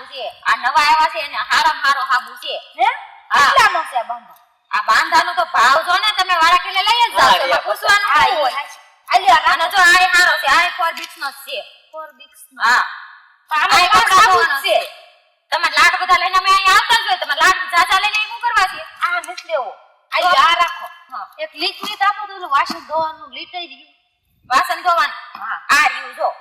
હાબુ છે. આ નવા આવ્યા છે એને હારામાં હારો હાબુ છે. હે? કેટલાનો છે બાંધો? આ બાંધાનો તો ભાવ જો ને તમે વાળા કિલે લઈ જ જાવ હા, પૂછવાનું શું હોય. આલ્યો આ જો આ હારો છે આ ફોર બીક્સ નો છે. ફોર બીક્સ નો. હા. આમાં આ સાબુ છે. છે. લાડ બધા લઈને અમે અહીંયા આવતા જ હોય તમારે લાડ જાજા લઈને શું કરવા છે? આ નથી લેવો. આલ્યો આ રાખો. હા. એક લીટ આપો તો વાસણ ધોવાનું લીટાઈ રહ્યું. વાસણ ધોવાનું? હા. આ રહ્યું જો.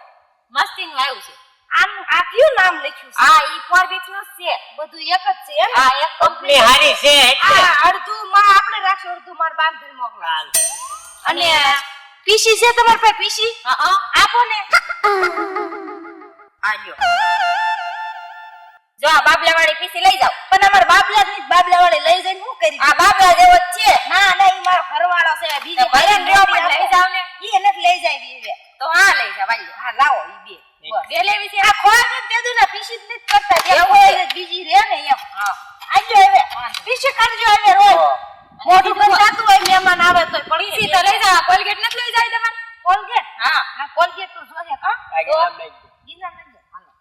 મસ્તીનું આવ્યું છે. આમ આ કયું નામ લખ્યું છે. આ ઈ ફોરનું છે. બધું એક જ છે એમ આ એક કંપની હારી છે આ અડધું માં આપણે રાખશું અડધું માર બાર ઘર મોકલાલ અને પીસી છે તમારી પાસે પીસી હા આપો ને. આ જો આ બાબલા વાળી પીસી લઈ જાવ પણ અમાર બાબલા ની બાબલા વાળી લઈ જઈને શું કરી? આ બાબલા જેવો જ છે. ના ના ઈ મારો ઘરવાળો છે બીજો ને લઈ જાવ ને ઈ એને લઈ જાય બીજે તો હા લઈ જાવ આયો હા લાવો ઈ બે. બસ. વિશે આ ખોરાક જ દેદું ને પીસી જ કરતા જે હોય બીજી રે ને એમ. હા. આજો હવે પીસી કરજો હવે રોજ મોઢું બીજું બંધ થતું હોય મહેમાન આવે તો પીસી તો લઈ જા કોલગેટ નથી લઈ જાય તમારે? કોલગેટ? હા. હા કોલગેટ તો જોઈએ કા નહીં જાય. હાલો.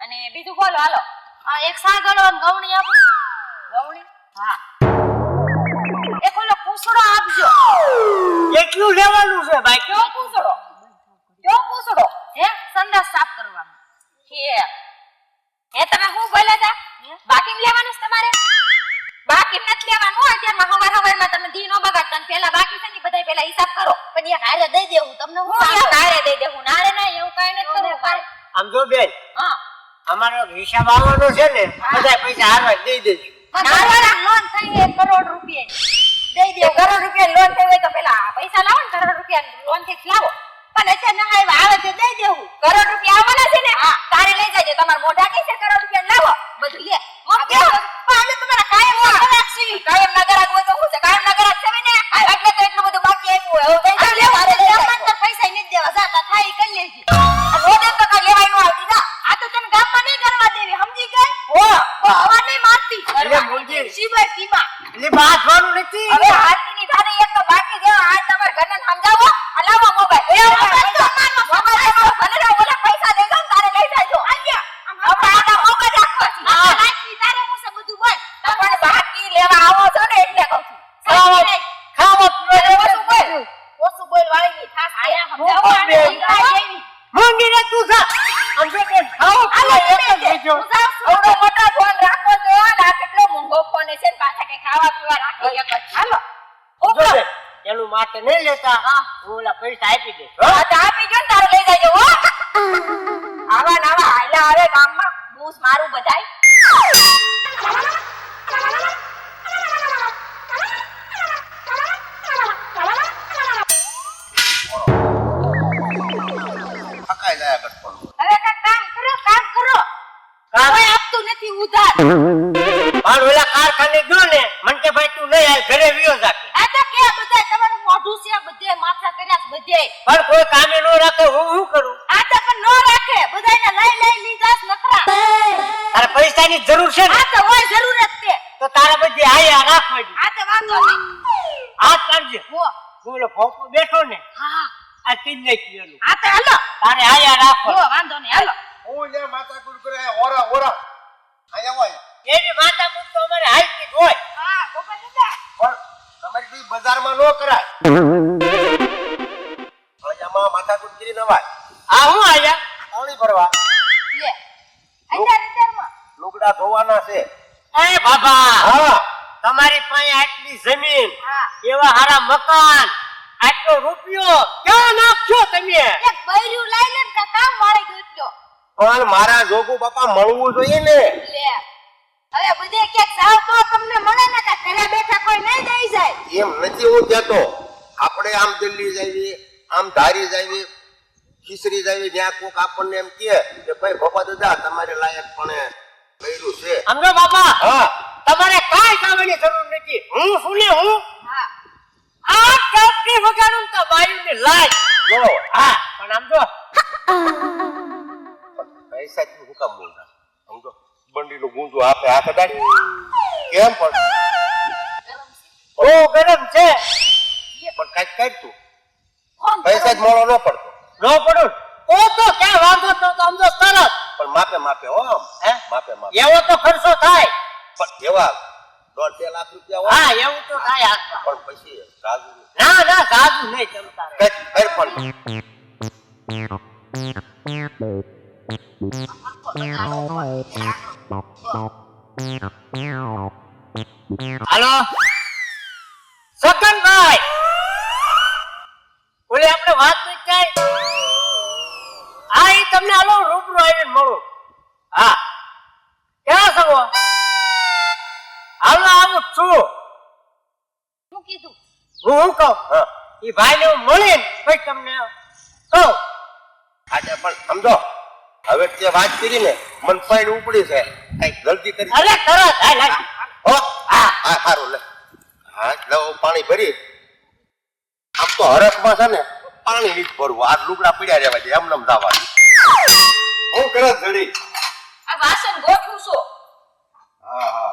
અને બીજું બોલો હાલો. આ એક સાગળો અને ગવણી આપો. ગવણી? હા. એક ઓલો કુસડો આપજો. કેટલું લેવાનું છે ભાઈ? કયો અત્યારમાં હવાર હવારમાં તમે દી નો બગાડતા ને પેલા બાકી છે ને બધાય પેલા હિસાબ કરો. પણ એ હારે દઈ દેવું તમને હું હું વાંધો? ક્યાં તારે દઈ દેવું નારે ના એવું કઈ નથી કરવું મારે આમ જો બેન હા. અમારો હિસાબ આવવાનો છે ને બધા પૈસા હારવા દઈ દેજો. પણ લોન થઈ એક કરોડ રૂપિયા દઈ દેવું. કરોડ રૂપિયા લોન થઈ હોય તો પેલા પૈસા લાવો ને કરોડ રૂપિયા લોનથી લાવો. પણ અત્યારે ના આવે તો દઈ દેવું. દેવી સમજી ગઈ? ઓ તો હવા નહીં મારતી. એટલે મૂંગી. સિવાય સીમા એટલે બાંધવાનું નથી. હવે હાથની ની ધારે એક તો બાકી છે આ તમારા ઘરને સમજાવો. આ મોબાઈલ. એ મોબાઈલ તો અમારો મોબાઈલ લાવો ભલે રે ઓલા પૈસા દેજો ને તારે લઈ જાજો. આપણે આના મોબાઈલ રાખવા છે. આ નાખી તારે હું છે બધું બોલ પણ બાકી લેવા આવો છો ને એનું માટે નહીં લેતા. હા. હું ઓલા પૈસા આપી હા, તો આપી જો ને તારે લઈ જજો હો. આવા નાવા હાલા આવે ગામમાં. બૂસ મારું બધાય. ગટપણ કામ કરો કામ કરો? કોઈ આપતું નથી ઉધાર. પણ ઓલા કારખાને ગયો ને મને કે ભાઈ તું નહીં આય ઘરે વિયો જાકે આ તો કે બધાય તમારું મોઢું છે બધે માથા કર્યા બધે. પણ કોઈ કામે નો રાખે હું શું કરું? આ તો પણ નો રાખે. બધાને લઈ લઈ લીધા નખરા. તારે પૈસાની જરૂર છે ને? આ તો હોય જરૂર જ છે તો તારે બધી આયા રાખવાની આ તો વાંધો નહીં. આ કાઢજે. હો. હું ઓલો ફોફો બેઠો ને હા. આ તીન ને કીધેલું આ તો હાલો. તારે આયા હો રાખો વાંધો નહીં હાલો. હું જે માતા કુલ કરે ઓરા ઓરા. આયા હોય. એની માતા પુત તો અમારે હાલતી જ હોય હા ગોપા દાદા પણ તમારી બજારમાં નો કરાય. અહીંયામાં માથા કુલ કરી નવાય. આ હું આયા? પાણી ભરવા. લે લુગડા ધોવાના છે. એ બાબા હા. તમારી પાસે આટલી જમીન એવા હારા મકાન આટલો રૂપિયો ક્યાં નાખશો તમે? એક બૈર્યું લઈ લે કામ વાળી ગયો પણ મારા જોગુ બાપા મળવું જોઈએ ને. લે. હવે બધે ક્યાંક સાવ તો તમને મળે ને કે ઘરે બેઠા કોઈ નહીં દઈ જાય. એમ નથી હું કહેતો. આપણે આમ દિલ્હી જઈએ આમ ધારી જઈએ ખીસરી જાવી જ્યાં કોક આપણને એમ કહે કે ભાઈ બાપા દાદા તમારે લાયક પણ કર્યું છે. સમજો બાપા? હા. તમારે કાંઈ કામની જરૂર નથી. હું શું ને હું? હા. આ કાપની વગાડું તો બાયુની લાય લો. હા પણ આમ જો. ગુંજુ આપે. આ કદાચ કેમ પણ? ઓ ગરમ છે. પણ કાંઈક કાઢ તું. પૈસા જ મોડો ન પડતો. ન પડું. તો તો ક્યાં વાંધો તો સમજો તરત પણ માપે માપે હો આમ. હે? માપે માપે. એવો તો ખર્ચો થાય. પણ એવા દોઢ બે લાખ રૂપિયા હોય. હા એવું તો થાય આખા પણ પછી સાધુ ના ના સાધુ નહીં જમતા કઈ કઈ પણ હાલો? સગનભાઈ ઓલે આપણે વાત નહીં કઈ? હા ઈ તમને હાલો રૂબરૂ આવીને મળું. હા. ક્યાં સગો હાલો આવું છું. શું કીધું? હું શું કહું? એ ભાઈને હું મળીને પછી તમને કહું. આજે પણ સમજો. હવે તે વાત કરી ને મન પાણી ઉપડી છે. કઈ ગલતી કરી અરે તરત હાલ હાલ. હો હા હા સારું લે. હા લવ પાણી ભરી. આમ તો હરખમાં છે ને પાણી નહીં ભરવું. આ લુગડા પીડ્યા રહેવા દે એમ નમ દાવા હું કરે જડી? આ વાસણ ગોઠવું છો. હા હા.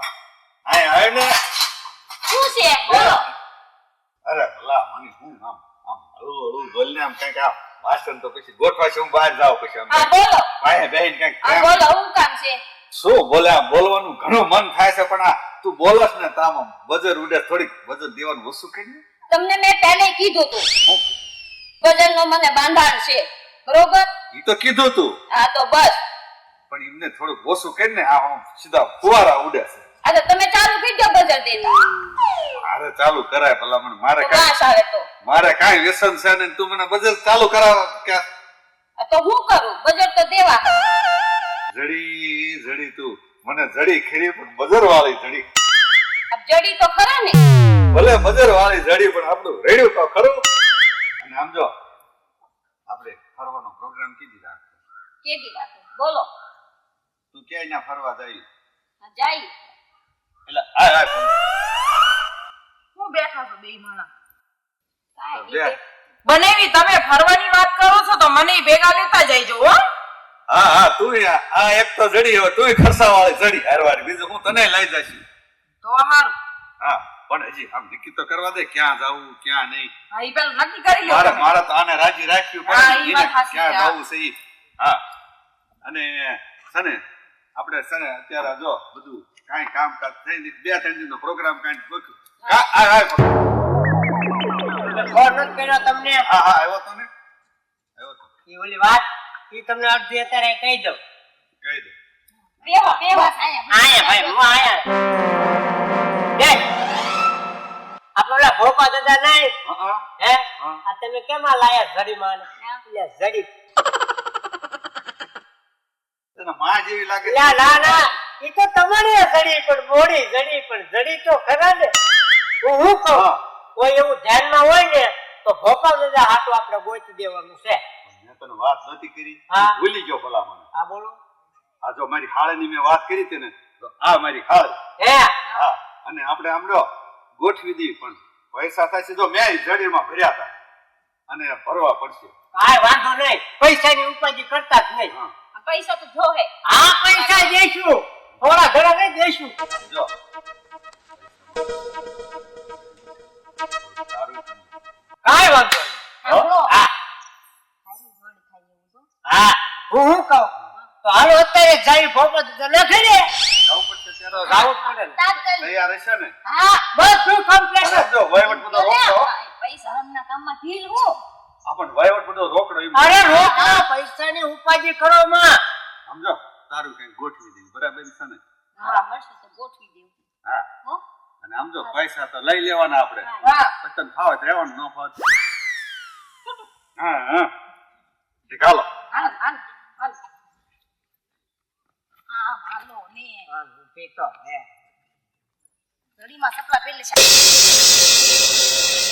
આય આય ને. શું છે? બોલો. અરે ભલા મને હું આમ આમ હળવું હળવું બોલને આમ કંઈક આ વાસણ તો પછી ગોઠવા છે હું બહાર જાઉં પછી હા બોલો. પાયે બેહીને કંઈક હા બોલો હું કામ છે? શું બોલે બોલવાનું ઘણું મન થાય છે પણ આ તું બોલસ ને તામ બજર ઉડે થોડીક બજર દેવાનું ઓછું કરી ને તમને મેં પહેલે કીધું તું. હું? વજનનો મને બાંધાણ છે. બરોબર? ઈ તો કીધું તું. હા તો બસ. પણ એમને થોડુંક ઓછું કરી ને આ સીધા ફુવારા ઉડે છે. અરે તમે ચાલુ કરી દો બજર દેતા. મારે ચાલુ કરાય પેલા મને મારે તો આવે તો. મારે કઈ વ્યસન છે ને તું મને બજેટ ચાલુ કરાવ કે તો હું કરું? બજેટ તો દેવા. જડી જડી તું. મને જડી ખેડી પણ બજર વાળી જડી જડી તો ખરા ને. ભલે બજર વાળી જડી પણ આપણું રેડ્યું તો ખરું. અને આમ જો આપણે ફરવાનો પ્રોગ્રામ કીધી રાખ. કેદી રાખ. બોલો. તું ક્યાં ફરવા જાય? હા, જાય. એટલે બેઠા છું બે માણા બનાવી તમે ફરવાની વાત કરો છો તો મને ભેગા લેતા જઈજો હો. હા હા તું આ એક તો જડી હોય તું ખર્ચા વાળી જડી હારવાની બીજું હું તને લઈ જઈશ. તો હારું હા પણ હજી આમ નક્કી તો કરવા દે ક્યાં જવું ક્યાં નહીં. હા ઈ પેલું નક્કી કરી લો મારે. મારે તો આને રાજી રાખ્યું સાચી ક્યાં જવું હા. છે હા. અને છે આપણે છે અત્યારે જો બધું કાંઈ કામકાજ થઈ બે ત્રણ દિનનો પ્રોગ્રામ કાંઈ ગોઠવું. ફોન કર્યો તમને? હા હા આવ્યો તો ને. આવ્યો તો. ઈ ઓલી વાત ઈ તમને અડધી અત્યારે કહી દઉં. કહી દે. બેહો બેહો. આયા ભાઈ હું આયા. દે આપણે ઓલા ભોપા દાદા નહીં હા, હા? હે. હા. આ તમે કેમ લાયા એટલે જડી તને માં જેવી લાગે ના ના એ તો તમારી જડી પણ મોડી જડી પણ. જડી તો ખરા ને. હું હું કહું કોઈ એવું ધ્યાનમાં હોય ને તો ભોપા દાદા હાટું આપણે ગોતી દેવાનું છે. મેં તને વાત નથી કરી. ભૂલી ગયો ભલા મને હા બોલો. આ જો મારી હાળની મેં વાત કરી તેને ને તો આ મારી હાળ. હે? હા અને આપણે આમડો ગોઠવી દી પણ પૈસા થશે જો મેં જડીમાં ભર્યા હતા. અને ભરવા પડશે. કાઈ વાંધો નહીં. પૈસાની ઉપાધિ કરતા જ નહીં. પૈસા તો જોહે આ પૈસા દેશું. થોડા ઘણા નહીં દેશું. જો. કાંઈ વાંધો નહીં. હા? હારી જોડ થાય એવું જો. હા હું કહું? તો હાલો અત્યારે જાય ભોપા દાદા લખી દે જવું પડશે ત્યારે જાવું પડે ને. તૈયાર હશે ને? હા બધું કમ્પ્લીટ અને જો વહીવટ બધો રોકડો. પૈસા હમણાં કામમાં ઢીલ હું. આપણ વહીવટ બધો રોકડો અરે રોકા પૈસાની ઉપાધિ કરો માં. સમજો? તારું કઈ ગોઠવી દઈ બરાબર છે ને? હા મળશે તો ગોઠવી દેવું. હા. હો? અને આમ જો પૈસા તો લઈ લેવાના આપણે. પતન ફાવે તો રહેવાનું ન ફાવે. હા હા. ઠીક હાલો. હાલ હાલ હાલ. ને. પીતો હે ઘડીમાં સપલા પેલે છે.